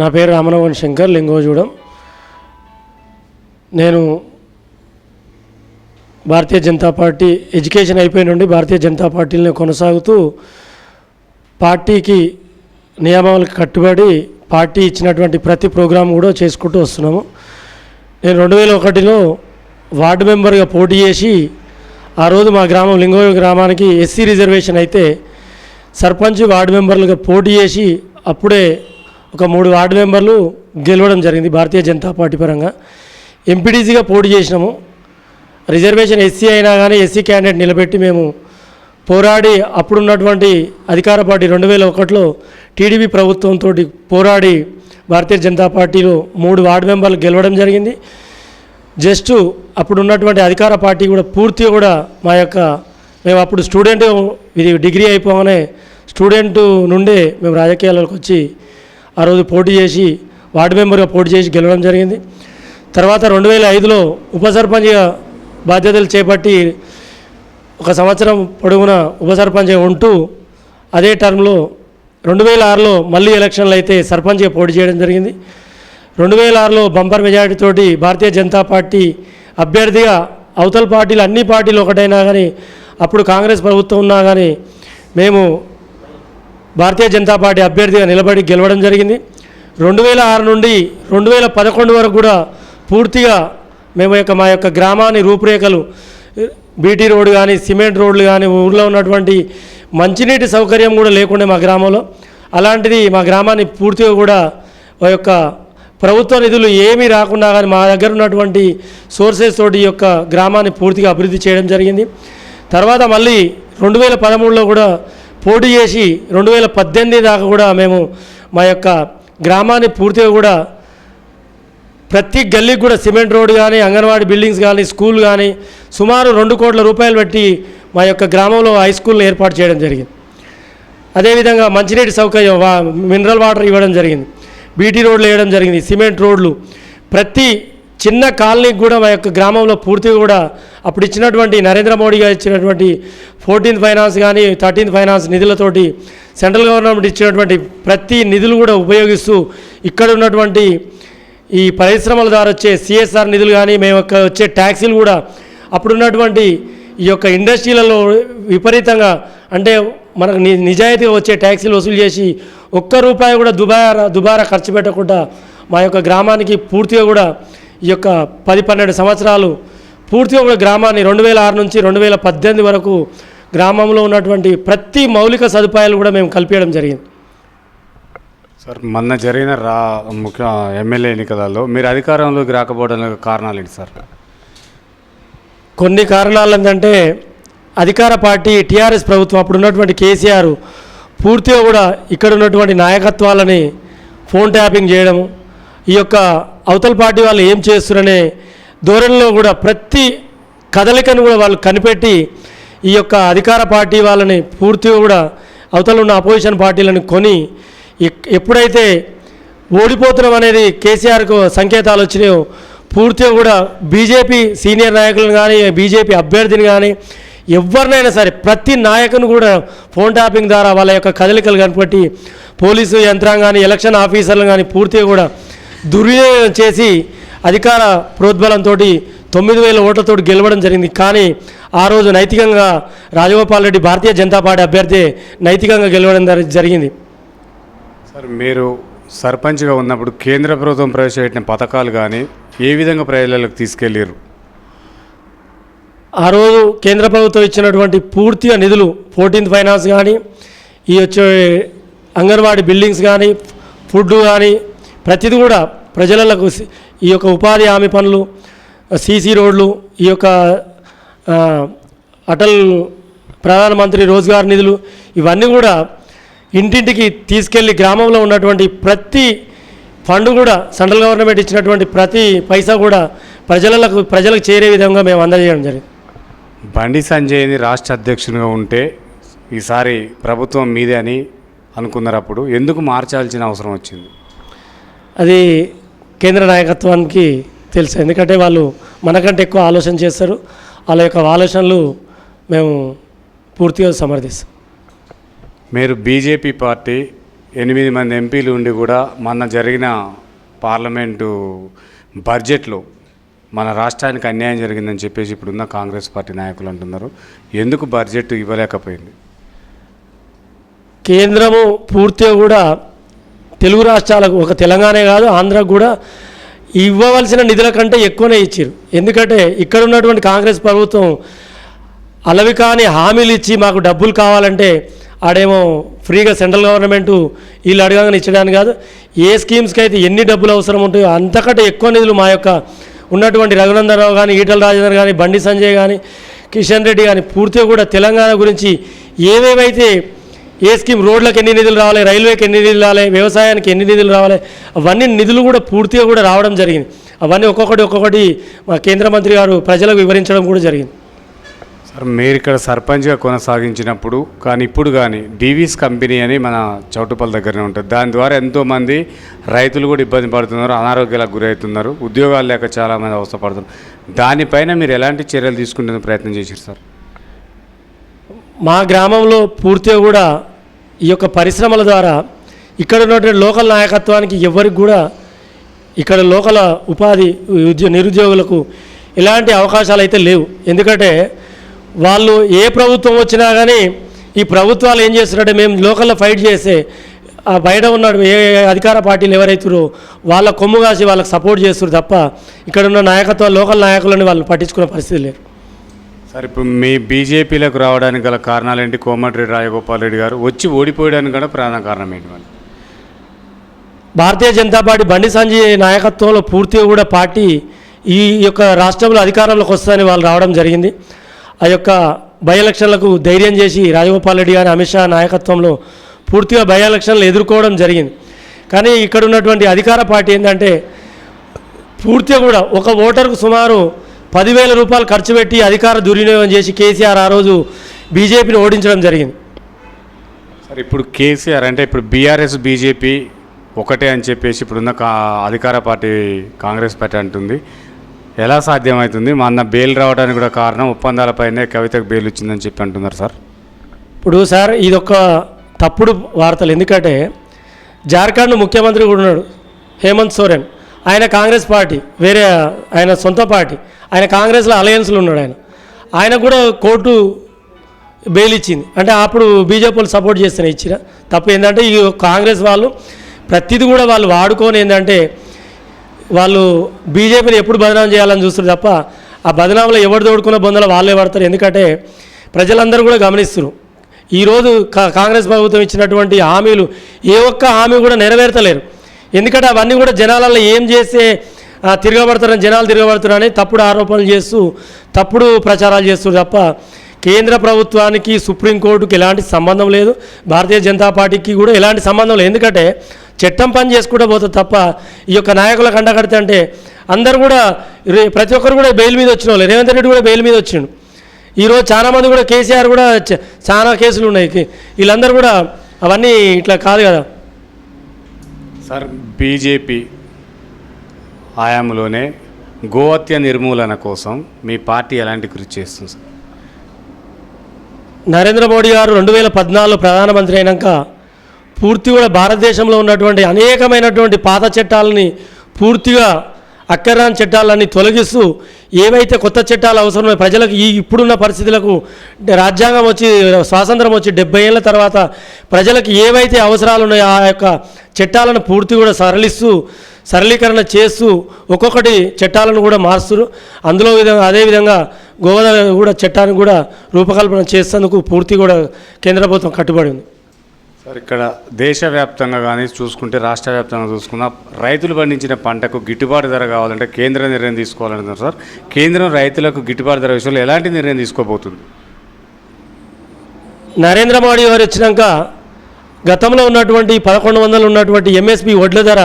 నా పేరు రామనవన్ శంకర్ లింగోజూడం. నేను భారతీయ జనతా పార్టీ ఎడ్యుకేషన్ అయిపోయిన నుండి భారతీయ జనతా పార్టీని కొనసాగుతూ పార్టీకి నియమాలకు కట్టుబడి పార్టీ ఇచ్చినటువంటి ప్రతి ప్రోగ్రాం కూడా చేసుకుంటూ వస్తున్నాము. నేను రెండు వేల ఒకటిలో వార్డు మెంబర్గా పోటీ చేసి ఆ రోజు మా గ్రామం లింగో గ్రామానికి ఎస్సీ రిజర్వేషన్ అయితే సర్పంచ్ వార్డు మెంబర్లుగా పోటీ చేసి అప్పుడే ఒక మూడు వార్డు మెంబర్లు గెలవడం జరిగింది భారతీయ జనతా పార్టీ పరంగా. ఎంపీటీసీగా పోటీ చేసినాము. రిజర్వేషన్ ఎస్సీ అయినా కానీ ఎస్సీ క్యాండిడేట్ నిలబెట్టి మేము పోరాడి అప్పుడున్నటువంటి అధికార పార్టీ రెండు వేల ఒకటిలో టీడీపీ ప్రభుత్వంతో పోరాడి భారతీయ జనతా పార్టీలో మూడు వార్డు మెంబర్లు గెలవడం జరిగింది. జస్ట్ అప్పుడున్నటువంటి అధికార పార్టీ కూడా పూర్తిగా కూడా మా యొక్క మేము అప్పుడు స్టూడెంట్ ఇది డిగ్రీ అయిపోగానే స్టూడెంట్ నుండే మేము రాజకీయాలకు వచ్చి ఆ రోజు పోటీ చేసి వార్డు మెంబర్గా పోటీ చేసి గెలవడం జరిగింది. తర్వాత రెండు వేల ఐదులో ఉప సర్పంచ్గా బాధ్యతలు చేపట్టి ఒక సంవత్సరం పొడుగున ఉప సర్పంచ్గా ఉంటూ అదే టర్మ్లో రెండు వేల ఆరులో మళ్ళీ ఎలక్షన్లు అయితే సర్పంచ్గా పోటీ చేయడం జరిగింది. రెండు వేల ఆరులో బంపర్ మెజారిటీతోటి భారతీయ జనతా పార్టీ అభ్యర్థిగా అవతల పార్టీలు అన్ని పార్టీలు ఒకటైనా కానీ అప్పుడు కాంగ్రెస్ ప్రభుత్వం ఉన్నా కానీ మేము భారతీయ జనతా పార్టీ అభ్యర్థిగా నిలబడి గెలవడం జరిగింది. రెండు వేల ఆరు నుండి రెండు వేల పదకొండు వరకు కూడా పూర్తిగా మేము యొక్క మా యొక్క గ్రామాన్ని రూపురేఖలు బీటీ రోడ్డు కానీ సిమెంట్ రోడ్లు కానీ ఊర్లో ఉన్నటువంటి మంచినీటి సౌకర్యం కూడా లేకుండే మా గ్రామంలో. అలాంటిది మా గ్రామాన్ని పూర్తిగా కూడా ఆ యొక్క ప్రభుత్వ నిధులు ఏమీ రాకుండా కానీ మా దగ్గర ఉన్నటువంటి సోర్సెస్ తోటి ఈ యొక్క గ్రామాన్ని పూర్తిగా అభివృద్ధి చేయడం జరిగింది. తర్వాత మళ్ళీ రెండు వేల పదమూడులో కూడా పోటీ చేసి రెండు వేల పద్దెనిమిది దాకా కూడా మేము మా యొక్క గ్రామాన్ని పూర్తిగా కూడా ప్రతి గల్లీకి కూడా సిమెంట్ రోడ్ కానీ అంగన్వాడీ బిల్డింగ్స్ కానీ స్కూల్ కానీ సుమారు రెండు కోట్ల రూపాయలు పెట్టి మా యొక్క గ్రామంలో హై స్కూల్ని ఏర్పాటు చేయడం జరిగింది. అదేవిధంగా మంచినీటి సౌకర్యం వా మినరల్ వాటర్ ఇవ్వడం జరిగింది. బీటీ రోడ్లు వేయడం జరిగింది సిమెంట్ రోడ్లు. ప్రతి చిన్న కాలనీకి కూడా మా యొక్క గ్రామంలో పూర్తిగా కూడా అప్పుడు ఇచ్చినటువంటి నరేంద్ర మోడీ గారు ఇచ్చినటువంటి ఫోర్టీన్త్ ఫైనాన్స్ కానీ థర్టీన్త్ ఫైనాన్స్ నిధులతోటి సెంట్రల్ గవర్నమెంట్ ఇచ్చినటువంటి ప్రతి నిధులు కూడా ఉపయోగిస్తూ ఇక్కడ ఉన్నటువంటి ఈ పరిశ్రమల ద్వారా వచ్చే సిఎస్ఆర్ నిధులు కానీ మేము యొక్క వచ్చే ట్యాక్సీలు కూడా అప్పుడున్నటువంటి ఈ యొక్క ఇండస్ట్రీలలో విపరీతంగా అంటే మనకు ని నిజాయితీగా వచ్చే ట్యాక్సీలు వసూలు చేసి ఒక్క రూపాయి కూడా దుబారా దుబారా ఖర్చు పెట్టకుండా మా యొక్క గ్రామానికి పూర్తిగా కూడా ఈ యొక్క పది పన్నెండు సంవత్సరాలు పూర్తిగా కూడా గ్రామాన్ని రెండు వేల ఆరు నుంచి రెండు వేల పద్దెనిమిది వరకు గ్రామంలో ఉన్నటువంటి ప్రతి మౌలిక సదుపాయాలు కూడా మేము కల్పించడం జరిగింది. సార్ మొన్న జరిగిన రా ముఖ్య ఎమ్మెల్యే ఎన్నికలలో మీరు అధికారంలోకి రాకపోవడానికి కారణాలు ఏంటి సార్? కొన్ని కారణాలు ఏంటంటే అధికార పార్టీ టీఆర్ఎస్ ప్రభుత్వం అప్పుడు ఉన్నటువంటి కేసీఆర్ పూర్తిగా కూడా ఇక్కడ ఉన్నటువంటి నాయకత్వాలని ఫోన్ ట్యాపింగ్ చేయడం ఈ యొక్క అవతల పార్టీ వాళ్ళు ఏం చేస్తున్నారనే ధోరణిలో కూడా ప్రతి కదలికను కూడా వాళ్ళు కనిపెట్టి ఈ యొక్క అధికార పార్టీ వాళ్ళని పూర్తిగా కూడా అవతల ఉన్న అపోజిషన్ పార్టీలను కొని ఎప్పుడైతే ఓడిపోతున్నాం అనేది కేసీఆర్కు సంకేతాలు వచ్చినాయో పూర్తిగా కూడా బీజేపీ సీనియర్ నాయకులను కానీ బీజేపీ అభ్యర్థిని కానీ ఎవరినైనా సరే ప్రతి నాయకుని కూడా ఫోన్ ట్యాపింగ్ ద్వారా వాళ్ళ యొక్క కదలికలు కనిపెట్టి పోలీసు యంత్రాంగాన్ని ఎలక్షన్ ఆఫీసర్లు కానీ పూర్తిగా కూడా దుర్వినియోగం చేసి అధికార ప్రోద్బలంతో తొమ్మిది వేల ఓట్లతో గెలవడం జరిగింది. కానీ ఆ రోజు నైతికంగా రాజగోపాల్ రెడ్డి భారతీయ జనతా పార్టీ అభ్యర్థి నైతికంగా గెలవడం జరి- జరిగింది. సార్ మీరు సర్పంచ్గా ఉన్నప్పుడు కేంద్ర ప్రభుత్వం ప్రవేశపెట్టిన పథకాలు కానీ ఏ విధంగా ప్రజలకు తీసుకెళ్ళారు ఆ రోజు కేంద్ర ప్రభుత్వం ఇచ్చినటువంటి పూర్తిగా నిధులు ఫోర్టీన్త్ ఫైనాన్స్ కానీ ఈ వచ్చే అంగన్వాడీ బిల్డింగ్స్ కానీ ఫుడ్ కానీ ప్రతిది కూడా ప్రజలకు ఈ యొక్క ఉపాధి హామీ పనులు సీసీ రోడ్లు ఈ యొక్క అటల్ ప్రధానమంత్రి రోజ్గార్ నిధులు ఇవన్నీ కూడా ఇంటింటికి తీసుకెళ్ళి గ్రామంలో ఉన్నటువంటి ప్రతి ఫండ్ కూడా సెంట్రల్ గవర్నమెంట్ ఇచ్చినటువంటి ప్రతి పైసా కూడా ప్రజలకు ప్రజలకు చేరే విధంగా మేము అందజేయడం జరిగింది. బండి సంజయ్ని రాష్ట్ర అధ్యక్షునిగా ఉంటే ఈసారి ప్రభుత్వం మీదే అని అనుకున్నారు అప్పుడు ఎందుకు మార్చాల్సిన అవసరం వచ్చింది? అది కేంద్ర నాయకత్వానికి తెలుసు. ఎందుకంటే వాళ్ళు మనకంటే ఎక్కువ ఆలోచన చేస్తారు. వాళ్ళ యొక్క ఆలోచనలు మేము పూర్తిగా సమర్థిస్తాం. మీరు బీజేపీ పార్టీ ఎనిమిది మంది ఎంపీలు ఉండి కూడా మొన్న జరిగిన పార్లమెంటు బడ్జెట్లో మన రాష్ట్రానికి అన్యాయం జరిగిందని చెప్పేసి ఇప్పుడున్న కాంగ్రెస్ పార్టీ నాయకులు అంటున్నారు. ఎందుకు బడ్జెట్ ఇవ్వలేకపోయింది? కేంద్రము పూర్తిగా కూడా తెలుగు రాష్ట్రాలకు ఒక తెలంగాణ కాదు ఆంధ్రకు కూడా ఇవ్వవలసిన నిధుల కంటే ఎక్కువనే ఇచ్చారు ఎందుకంటే ఇక్కడ ఉన్నటువంటి కాంగ్రెస్ ప్రభుత్వం అలవి కాని హామీలు ఇచ్చి మాకు డబ్బులు కావాలంటే ఆడేమో ఫ్రీగా సెంట్రల్ గవర్నమెంట్ వీళ్ళు అడగంగానే ఇచ్చడానికి కాదు. ఏ స్కీమ్స్కి అయితే ఎన్ని డబ్బులు అవసరం ఉంటాయో అంతకంటే ఎక్కువ నిధులు మా యొక్క ఉన్నటువంటి రఘునందనరావు కానీ ఈటల రాజేందర్ కానీ బండి సంజయ్ కానీ కిషన్ రెడ్డి కానీ పూర్తిగా కూడా తెలంగాణ గురించి ఏవేవైతే ఏ స్కీమ్? రోడ్లకు ఎన్ని నిధులు రావాలి? రైల్వేకి ఎన్ని నిధులు రావాలి? వ్యవసాయానికి ఎన్ని నిధులు రావాలి? అవన్నీ నిధులు కూడా పూర్తిగా కూడా రావడం జరిగింది. అవన్నీ ఒక్కొక్కటి ఒక్కొక్కటి మా కేంద్ర మంత్రి గారు ప్రజలకు వివరించడం కూడా జరిగింది. సార్ మీరు ఇక్కడ సర్పంచ్గా కొనసాగించినప్పుడు కానీ ఇప్పుడు కానీ డీవీస్ కంపెనీ అని మన చౌటుపల్లి దగ్గరనే ఉంటుంది. దాని ద్వారా ఎంతోమంది రైతులు కూడా ఇబ్బంది పడుతున్నారు అనారోగ్యాలకు గురవుతున్నారు ఉద్యోగాలు లేక చాలామంది అవసరపడుతున్నారు దానిపైన మీరు ఎలాంటి చర్యలు తీసుకునే ప్రయత్నం చేశారు సార్? మా గ్రామంలో పూర్తిగా కూడా ఈ యొక్క పరిశ్రమల ద్వారా ఇక్కడ ఉన్నటువంటి లోకల్ నాయకత్వానికి ఎవరికి కూడా ఇక్కడ లోకల ఉపాధి ఉద్యో నిరుద్యోగులకు ఎలాంటి అవకాశాలు అయితే లేవు. ఎందుకంటే వాళ్ళు ఏ ప్రభుత్వం వచ్చినా కానీ ఈ ప్రభుత్వాలు ఏం చేస్తున్నారంటే మేము లోకల్లో ఫైట్ చేస్తే ఆ బయట ఉన్న ఏ అధికార పార్టీలు ఎవరైతురో వాళ్ళ కొమ్ము కాసి వాళ్ళకి సపోర్ట్ చేస్తారు తప్ప ఇక్కడ ఉన్న నాయకత్వం లోకల్ నాయకులని వాళ్ళు పట్టించుకునే పరిస్థితి లేదు. సార్ ఇప్పుడు మీ బీజేపీలకు రావడానికి గల కారణాలు ఏంటి కోమటిరెడ్డి రాజగోపాల్ రెడ్డి గారు వచ్చి ఓడిపోయడానికి కూడా ప్రధాన కారణం ఏంటి మరి? భారతీయ జనతా పార్టీ బండి సంజయ్ నాయకత్వంలో పూర్తిగా కూడా పార్టీ ఈ యొక్క రాష్ట్రంలో అధికారంలోకి వస్తుందని వాళ్ళు రావడం జరిగింది. ఆ యొక్క బై ఎలక్షన్లకు ధైర్యం చేసి రాజగోపాల్ రెడ్డి గారి అమిత్ షా నాయకత్వంలో పూర్తిగా బై ఎలక్షన్లు ఎదుర్కోవడం జరిగింది. కానీ ఇక్కడ ఉన్నటువంటి అధికార పార్టీ ఏంటంటే పూర్తిగా కూడా ఒక ఓటర్కు సుమారు పదివేల రూపాయలు ఖర్చు పెట్టి అధికార దుర్వినియోగం చేసి కేసీఆర్ ఆ రోజు బీజేపీని ఓడించడం జరిగింది. సార్ ఇప్పుడు కేసీఆర్ అంటే ఇప్పుడు బీఆర్ఎస్ బీజేపీ ఒకటే అని చెప్పేసి ఇప్పుడున్న కా అధికార పార్టీ కాంగ్రెస్ పార్టీ అంటుంది. ఎలా సాధ్యమవుతుంది మా అన్న బెయిల్ రావడానికి కూడా కారణం ఒప్పందాలపైనే కవితకు బెయిల్ వచ్చిందని చెప్పి అంటున్నారు సార్. ఇప్పుడు సార్ ఇదొక తప్పుడు వార్తలు. ఎందుకంటే జార్ఖండ్ ముఖ్యమంత్రి కూడా ఉన్నాడు హేమంత్ సోరెన్. ఆయన కాంగ్రెస్ పార్టీ వేరే ఆయన సొంత పార్టీ ఆయన కాంగ్రెస్లో అలయన్స్లో ఉన్నాడు ఆయన. ఆయన కూడా కోర్టు బెయిల్ ఇచ్చింది. అంటే అప్పుడు బీజేపీ వాళ్ళు సపోర్ట్ చేస్తేనే ఇచ్చిన తప్పు ఏంటంటే ఈ కాంగ్రెస్ వాళ్ళు ప్రతిదీ కూడా వాళ్ళు వాడుకొని ఏంటంటే వాళ్ళు బీజేపీని ఎప్పుడు బదనాం చేయాలని చూస్తారు తప్ప ఆ బదనాంలో ఎవరు తోడుకున్న బొందలో వాళ్ళే పడతారు. ఎందుకంటే ప్రజలందరూ కూడా గమనిస్తారు ఈరోజు కా- కాంగ్రెస్ ప్రభుత్వం ఇచ్చినటువంటి హామీలు ఏ ఒక్క హామీ కూడా నెరవేర్తలేరు ఎందుకంటే అవన్నీ కూడా జనాలలో ఏం చేస్తే ఆ, జనాలు తిరగబడుతున్నారని తప్పుడు ఆరోపణలు చేస్తూ తప్పుడు ప్రచారాలు చేస్తారు తప్ప కేంద్ర ప్రభుత్వానికి సుప్రీంకోర్టుకి ఎలాంటి సంబంధం లేదు. భారతీయ జనతా పార్టీకి కూడా ఎలాంటి సంబంధం లేదు. ఎందుకంటే చట్టం పని చేసుకుంటూ పోతుంది తప్ప ఈ యొక్క నాయకుల కండకడితే అంటే అందరు కూడా ప్రతి ఒక్కరు కూడా బెయిల్ మీద వచ్చిన వాళ్ళు. రేవంత్ రెడ్డి కూడా బెయిల్ మీద వచ్చిండు. ఈరోజు చాలామంది కూడా కేసీఆర్ కూడా చాలా కేసులు ఉన్నాయి. వీళ్ళందరూ కూడా అవన్నీ ఇట్లా కాదు కదా. సార్ బీజేపీ హయాంలోనే గోహత్య నిర్మూలన కోసం మీ పార్టీ ఎలాంటి కృషి చేస్తుంది సార్? నరేంద్ర మోడీ గారు రెండు వేల పద్నాలుగులో ప్రధానమంత్రి అయినాక పూర్తి కూడా భారతదేశంలో ఉన్నటువంటి అనేకమైనటువంటి పాత చట్టాలని పూర్తిగా అక్కరాని చట్టాలన్నీ తొలగిస్తూ ఏవైతే కొత్త చట్టాలు అవసరమో ప్రజలకు ఈ ఇప్పుడున్న పరిస్థితులకు రాజ్యాంగం వచ్చి స్వాతంత్రం వచ్చి డెబ్బై ఏళ్ళ తర్వాత ప్రజలకు ఏవైతే అవసరాలు ఉన్నాయో ఆ యొక్క చట్టాలను పూర్తి కూడా సరళిస్తూ సరళీకరణ చేస్తూ ఒక్కొక్కటి చట్టాలను కూడా మారుస్తారు అందులో విధంగా అదేవిధంగా గోవధ కూడా చట్టాన్ని కూడా రూపకల్పన చేసేందుకు పూర్తి కూడా కేంద్ర ప్రభుత్వం కట్టుబడి ఉంది. సార్ ఇక్కడ దేశవ్యాప్తంగా కానీ చూసుకుంటే రాష్ట్ర వ్యాప్తంగా చూసుకున్న రైతులు పండించిన పంటకు గిట్టుబాటు ధర కావాలంటే కేంద్ర నిర్ణయం తీసుకోవాలంటున్నారు సార్. కేంద్రం రైతులకు గిట్టుబాటు ధర విషయంలో ఎలాంటి నిర్ణయం తీసుకోబోతుంది? నరేంద్ర మోడీ గారు వచ్చినాక గతంలో ఉన్నటువంటి పదకొండు వందలు ఉన్నటువంటి ఎంఎస్పి వడ్ల ధర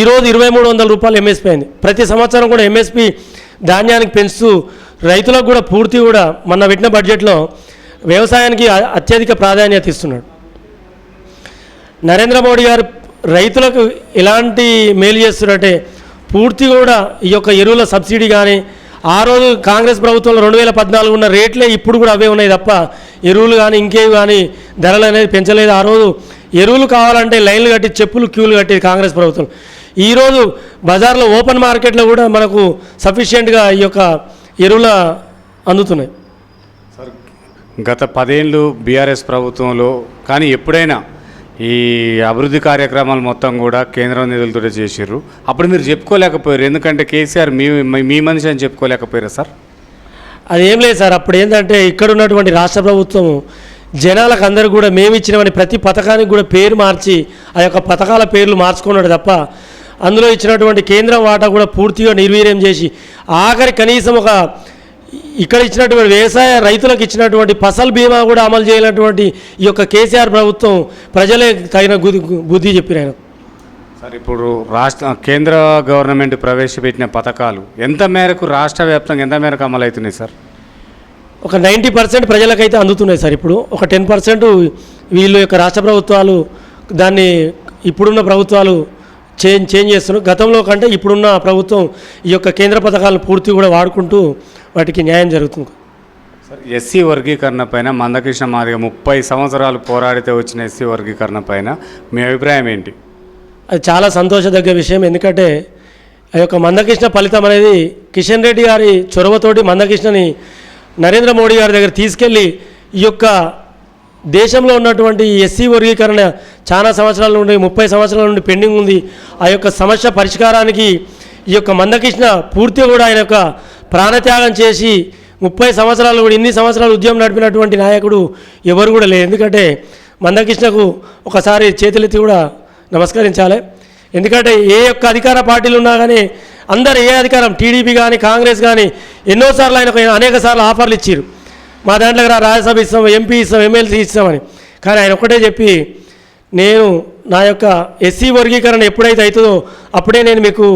ఈరోజు ఇరవై మూడు వందల రూపాయలు ఎంఎస్పి అయింది. ప్రతి సంవత్సరం కూడా ఎంఎస్పి ధాన్యానికి పెంచుతూ రైతులకు కూడా పూర్తి కూడా మొన్న పెట్టిన బడ్జెట్లో వ్యవసాయానికి అత్యధిక ప్రాధాన్యత ఇస్తున్నాడు. నరేంద్ర మోడీ గారు రైతులకు ఎలాంటి మేలు చేస్తున్నట్టే పూర్తి కూడా ఈ యొక్క ఎరువుల సబ్సిడీ కానీ ఆ రోజు కాంగ్రెస్ ప్రభుత్వంలో రెండు వేల పద్నాలుగు ఉన్న రేట్లే ఇప్పుడు కూడా అవే ఉన్నాయి తప్ప ఎరువులు కానీ ఇంకేవి కానీ ధరలు అనేది పెంచలేదు. ఆ రోజు ఎరువులు కావాలంటే లైన్లు కట్టి చెప్పులు క్యూలు కట్టేది కాంగ్రెస్ ప్రభుత్వం. ఈరోజు బజార్లో ఓపెన్ మార్కెట్లో కూడా మనకు సఫిషియెంట్గా ఈ యొక్క ఎరువుల అందుతున్నాయి. గత పదేళ్ళు బీఆర్ఎస్ ప్రభుత్వంలో కానీ ఎప్పుడైనా ఈ అభివృద్ధి కార్యక్రమాలు మొత్తం కూడా కేంద్రం నిధులతో చేసిర్రు. అప్పుడు మీరు చెప్పుకోలేకపోయారు. ఎందుకంటే కేసీఆర్ మీ మీ- మనిషి అని చెప్పుకోలేకపోయారా సార్? అది ఏం లేదు సార్. అప్పుడు ఏంటంటే ఇక్కడ ఉన్నటువంటి రాష్ట్ర ప్రభుత్వం జనాలకు అందరూ కూడా మేము ఇచ్చినవని ప్రతి పథకానికి కూడా పేరు మార్చి ఆ యొక్క పథకాల పేర్లు మార్చుకున్నాడు తప్ప అందులో ఇచ్చినటువంటి కేంద్రం వాటా కూడా పూర్తిగా నిర్వీర్యం చేసి ఆఖరి కనీసం ఒక ఇక్కడ ఇచ్చినటువంటి వ్యవసాయ రైతులకు ఇచ్చినటువంటి ఫసల్ బీమా కూడా అమలు చేయనటువంటి ఈ యొక్క కేసీఆర్ ప్రభుత్వం ప్రజలే తగిన గుది బుద్ధి చెప్పిన ఆయన. సార్ ఇప్పుడు రాష్ట్ర కేంద్ర గవర్నమెంట్ ప్రవేశపెట్టిన పథకాలు ఎంత మేరకు రాష్ట్ర వ్యాప్తంగా ఎంత మేరకు అమలు అవుతున్నాయి సార్? ఒక నైంటీ పర్సెంట్ ప్రజలకైతే అందుతున్నాయి సార్ ఇప్పుడు. ఒక టెన్ పర్సెంట్ వీళ్ళు యొక్క రాష్ట్ర ప్రభుత్వాలు దాన్ని ఇప్పుడున్న ప్రభుత్వాలు చేంజ్ చేంజ్ చేస్తున్నారు. గతంలో కంటే ఇప్పుడున్న ప్రభుత్వం ఈ యొక్క కేంద్ర పథకాలను పూర్తి కూడా వాడుకుంటూ వాటికి న్యాయం జరుగుతుంది. సార్ ఎస్సీ వర్గీకరణ పైన మందకృష్ణ మాదిగ ముప్పై సంవత్సరాలు పోరాడితే వచ్చిన ఎస్సీ వర్గీకరణ పైన మీ అభిప్రాయం ఏంటి? అది చాలా సంతోషదగ్గ విషయం. ఎందుకంటే ఆ యొక్క మందకృష్ణ ఫలితం అనేది కిషన్ రెడ్డి గారి చొరవతోటి మందకృష్ణని నరేంద్ర మోడీ గారి దగ్గర తీసుకెళ్ళి ఈ యొక్క దేశంలో ఉన్నటువంటి ఎస్సీ వర్గీకరణ చాలా సంవత్సరాల నుండి ముప్పై సంవత్సరాల నుండి పెండింగ్ ఉంది. ఆ యొక్క సమస్య పరిష్కారానికి ఈ యొక్క మందకృష్ణ పూర్తిగా కూడా ఆయన యొక్క ప్రాణత్యాగం చేసి ముప్పై సంవత్సరాలు కూడా ఇన్ని సంవత్సరాలు ఉద్యమం నడిపినటువంటి నాయకుడు ఎవరు కూడా లేరు. ఎందుకంటే మందకృష్ణకు ఒకసారి చేతులెత్తి కూడా నమస్కరించాలి. ఎందుకంటే ఏ యొక్క అధికార పార్టీలు ఉన్నా కానీ అందరు ఏ అధికారం టీడీపీ కానీ కాంగ్రెస్ కానీ ఎన్నోసార్లు ఆయనకు అనేక సార్లు ఆఫర్లు ఇచ్చారు మా దాంట్లో రా రాజ్యసభ ఇస్తాం ఎంపీ ఇస్తాం ఎమ్మెల్సీ ఇస్తామని. కానీ ఆయన ఒక్కటే చెప్పి నేను నా యొక్క ఎస్సీ వర్గీకరణ ఎప్పుడైతే అవుతుందో అప్పుడే నేను మీకు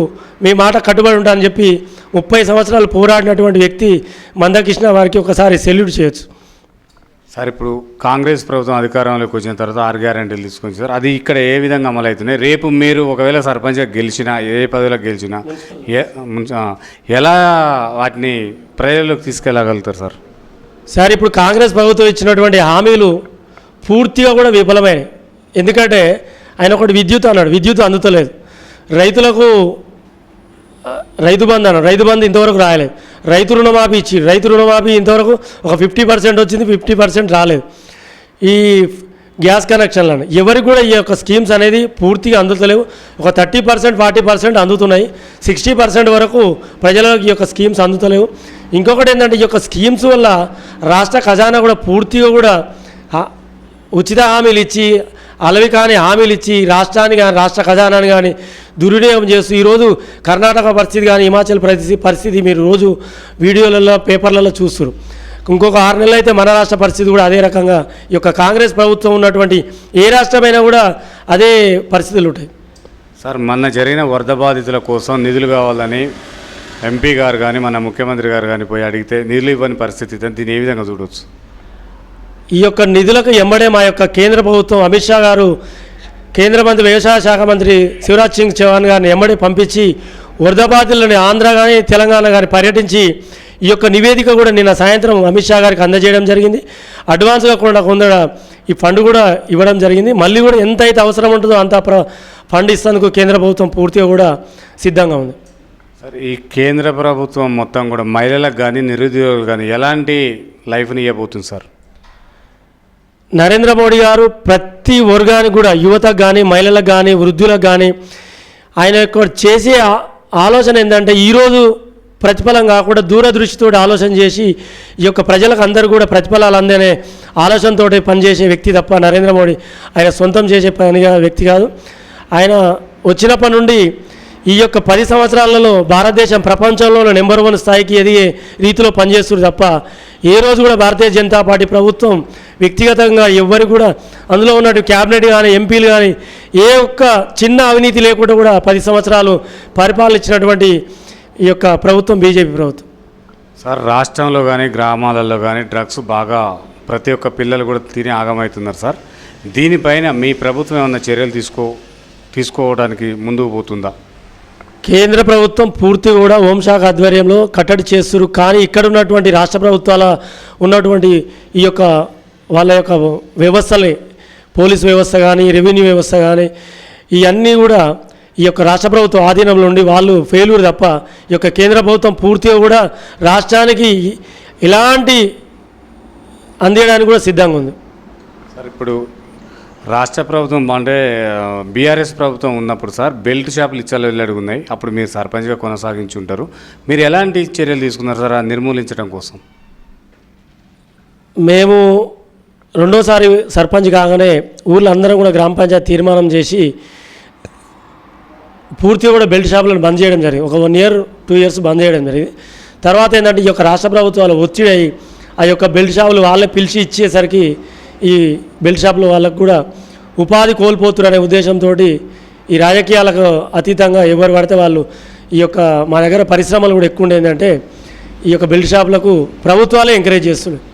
మీ మాట కట్టుబడి ఉంటానని చెప్పి ముప్పై సంవత్సరాలు పోరాడినటువంటి వ్యక్తి మందకృష్ణ వారికి ఒకసారి సెల్యూట్ చేయొచ్చు. సార్ ఇప్పుడు కాంగ్రెస్ ప్రభుత్వం అధికారంలోకి వచ్చిన తర్వాత ఆరు గ్యారెంటీలు తీసుకొని సార్. అది ఇక్కడ ఏ విధంగా అమలు అవుతున్నాయి రేపు మీరు ఒకవేళ సర్పంచ్గా గెలిచినా ఏ పదవిలో గెలిచినా ఏ ఎలా వాటిని ప్రజల్లోకి తీసుకెళ్ళగలుగుతారు సార్? సార్ ఇప్పుడు కాంగ్రెస్ ప్రభుత్వం ఇచ్చినటువంటి హామీలు పూర్తిగా కూడా విఫలమైనవి ఎందుకంటే ఆయన ఒకటి విద్యుత్ అన్నాడు విద్యుత్ అందుతలేదు. రైతులకు రైతు బంధు అన్నాడు రైతు బంధు ఇంతవరకు రాయలేదు. రైతు రుణమాఫీ ఇచ్చి రైతు రుణమాఫీ ఇంతవరకు ఒక ఫిఫ్టీ పర్సెంట్ వచ్చింది ఫిఫ్టీ పర్సెంట్ రాలేదు. ఈ గ్యాస్ కనెక్షన్లను. ఎవరికి కూడా ఈ యొక్క స్కీమ్స్ అనేది పూర్తిగా అందుతలేవు. ఒక థర్టీ పర్సెంట్ ఫార్టీ పర్సెంట్ అందుతున్నాయి. సిక్స్టీ పర్సెంట్ వరకు ప్రజలకు ఈ యొక్క స్కీమ్స్ అందుతలేవు. ఇంకొకటి ఏంటంటే ఈ యొక్క స్కీమ్స్ వల్ల రాష్ట్ర ఖజానా కూడా పూర్తిగా కూడా ఉచిత హామీలు ఇచ్చి అలవి కాని హామీలు ఇచ్చి రాష్ట్రాన్ని కానీ రాష్ట్ర ఖజానాని కానీ దుర్వినియోగం చేస్తూ ఈరోజు కర్ణాటక పరిస్థితి కానీ హిమాచల్ ప్రదేశ్ పరిస్థితి మీరు రోజు వీడియోలలో పేపర్లలో చూస్తున్నారు ఇంకొక ఆరు నెలలు అయితే మన రాష్ట్ర పరిస్థితి కూడా అదే రకంగా ఈ యొక్క కాంగ్రెస్ ప్రభుత్వం ఉన్నటువంటి ఏ రాష్ట్రమైనా కూడా అదే పరిస్థితులు ఉంటాయి. సార్ మొన్న జరిగిన వరద బాధితుల కోసం నిధులు కావాలని ఎంపీ గారు కానీ మన ముఖ్యమంత్రి గారు కానీ పోయి అడిగితే నిధులు ఇవ్వని పరిస్థితి దీన్ని ఏ విధంగా చూడవచ్చు ఈ యొక్క నిధులకు ఎంబడే మా యొక్క కేంద్ర ప్రభుత్వం అమిత్ షా గారు కేంద్ర మంత్రి వ్యవసాయ శాఖ మంత్రి శివరాజ్ సింగ్ చౌహాన్ గారిని ఎంబడే పంపించి వరద బాధితులని ఆంధ్ర కానీ తెలంగాణ కానీ పర్యటించి ఈ యొక్క నివేదిక కూడా నిన్న సాయంత్రం అమిత్ షా గారికి అందజేయడం జరిగింది. అడ్వాన్స్గా కూడా కొంత ఈ ఫండ్ కూడా ఇవ్వడం జరిగింది. మళ్ళీ కూడా ఎంత అయితే అవసరం ఉంటుందో అంత ఫండ్ ఇస్తేందుకు కేంద్ర ప్రభుత్వం పూర్తిగా కూడా సిద్ధంగా ఉంది. సార్ ఈ కేంద్ర ప్రభుత్వం మొత్తం కూడా మహిళలకు కానీ నిరుద్యోగులకు కానీ ఎలాంటి లైఫ్ని ఇవ్వబోతుంది సార్? నరేంద్ర మోడీ గారు ప్రతి వర్గానికి కూడా యువతకు కానీ మహిళలకు కానీ వృద్ధులకు కానీ ఆయన యొక్క చేసే ఆలోచన ఏంటంటే ఈరోజు ప్రతిఫలం కాకుండా దూరదృష్టితో ఆలోచన చేసి ఈ యొక్క ప్రజలకు అందరూ కూడా ప్రతిఫలాలు అందనే ఆలోచనతో పనిచేసే వ్యక్తి తప్ప నరేంద్ర మోడీ ఆయన సొంతం చేసే పనిగా వ్యక్తి కాదు. ఆయన వచ్చినప్పటి నుండి ఈ యొక్క పది సంవత్సరాలలో భారతదేశం ప్రపంచంలో నెంబర్ వన్ స్థాయికి ఎదిగే రీతిలో పనిచేస్తుంది తప్ప ఏ రోజు కూడా భారతీయ జనతా పార్టీ ప్రభుత్వం వ్యక్తిగతంగా ఎవ్వరు కూడా అందులో ఉన్నట్టు క్యాబినెట్ కానీ ఎంపీలు కానీ ఏ ఒక్క చిన్న అవినీతి లేకుండా కూడా పది సంవత్సరాలు పరిపాలించినటువంటి ఈ యొక్క ప్రభుత్వం బీజేపీ ప్రభుత్వం. సార్ రాష్ట్రంలో కానీ గ్రామాలలో కానీ డ్రగ్స్ బాగా ప్రతి ఒక్క పిల్లలు కూడా తిని ఆగమవుతున్నారు సార్. దీనిపైన మీ ప్రభుత్వం ఏమన్నా చర్యలు తీసుకో తీసుకోవడానికి ముందుకు పోతుందా? కేంద్ర ప్రభుత్వం పూర్తి కూడా హోంశాఖ ఆధ్వర్యంలో కట్టడి చేస్తున్నారు కానీ ఇక్కడ ఉన్నటువంటి రాష్ట్ర ప్రభుత్వాల ఉన్నటువంటి ఈ యొక్క వాళ్ళ యొక్క వ్యవస్థల్ని పోలీస్ వ్యవస్థ కానీ రెవెన్యూ వ్యవస్థ కానీ ఇవన్నీ కూడా ఈ యొక్క రాష్ట్ర ప్రభుత్వం ఆధీనంలో ఉండి వాళ్ళు ఫెయిల్యూర్ తప్ప ఈ యొక్క కేంద్ర ప్రభుత్వం పూర్తిగా కూడా రాష్ట్రానికి ఎలాంటి అందియడానికి కూడా సిద్ధంగా ఉంది. సార్ ఇప్పుడు రాష్ట్ర ప్రభుత్వం అంటే బీఆర్ఎస్ ప్రభుత్వం ఉన్నప్పుడు సార్ బెల్ట్ షాపులు ఇచ్చాలు ఉన్నాయి. అప్పుడు మీరు సర్పంచ్గా కొనసాగించి ఉంటారు. మీరు ఎలాంటి చర్యలు తీసుకున్నారు సార్ నిర్మూలించడం కోసం? మేము రెండోసారి సర్పంచ్ కాగానే ఊర్లో అందరం కూడా గ్రామ పంచాయతీ తీర్మానం చేసి పూర్తిగా కూడా బెల్ట్ షాపులను బంద్ చేయడం జరిగింది. ఒక వన్ ఇయర్ టూ ఇయర్స్ బంద్ చేయడం జరిగింది. తర్వాత ఏంటంటే ఈ యొక్క రాష్ట్ర ప్రభుత్వాలు ఒత్తిడి అయ్యి ఆ యొక్క బెల్ట్ షాపులు వాళ్ళే పిలిచి ఇచ్చేసరికి ఈ బెల్ట్ షాపుల వాళ్ళకు కూడా ఉపాధి కోల్పోతున్నారు ఉద్దేశంతో ఈ రాజకీయాలకు అతీతంగా ఎవరు పడితే వాళ్ళు ఈ యొక్క మా దగ్గర పరిశ్రమలు కూడా ఎక్కువ ఉండేది ఈ యొక్క బెల్ట్ షాపులకు ప్రభుత్వాలే ఎంకరేజ్ చేస్తున్నాయి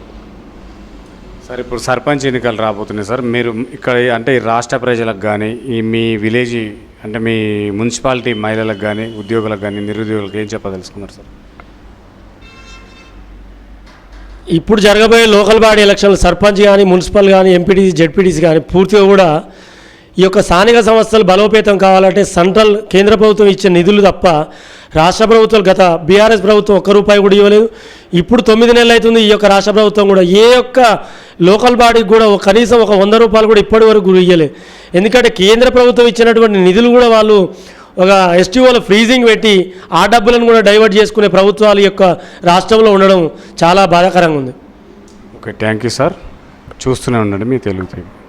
సార్ ఇప్పుడు సర్పంచ్ ఎన్నికలు రాబోతున్నాయి సార్. మీరు ఇక్కడ అంటే ఈ రాష్ట్ర ప్రజలకు కానీ ఈ మీ విలేజ్ అంటే మీ మున్సిపాలిటీ మహిళలకు కానీ ఉద్యోగులకు కానీ నిరుద్యోగులకు ఏం చెప్పదలుచుకున్నారు సార్? ఇప్పుడు జరగబోయే లోకల్ బాడీ ఎలక్షన్లు సర్పంచ్ కానీ మున్సిపల్ కానీ ఎంపీటీసీ జెడ్పీటీసీ కానీ పూర్తిగా కూడా ఈ యొక్క స్థానిక సంస్థలు బలోపేతం కావాలంటే సెంట్రల్ కేంద్ర ప్రభుత్వం ఇచ్చే నిధులు తప్ప రాష్ట్ర ప్రభుత్వాలు గత బీఆర్ఎస్ ప్రభుత్వం ఒక్క రూపాయి కూడా ఇవ్వలేదు. ఇప్పుడు తొమ్మిది నెలలు అవుతుంది ఈ యొక్క రాష్ట్ర ప్రభుత్వం కూడా. ఏ యొక్క లోకల్ బాడీకి కూడా ఒక కనీసం ఒక వంద రూపాయలు కూడా ఇప్పటి వరకు ఇవ్వలేదు ఎందుకంటే కేంద్ర ప్రభుత్వం ఇచ్చినటువంటి నిధులు కూడా వాళ్ళు ఒక ఎస్టీఓలో ఫ్రీజింగ్ పెట్టి ఆ డబ్బులను కూడా డైవర్ట్ చేసుకునే ప్రభుత్వాల యొక్క రాష్ట్రంలో ఉండడం చాలా బాధాకరంగా ఉంది. Okay thank you sir. చూస్తూనే ఉండండి మీ తెలుగు.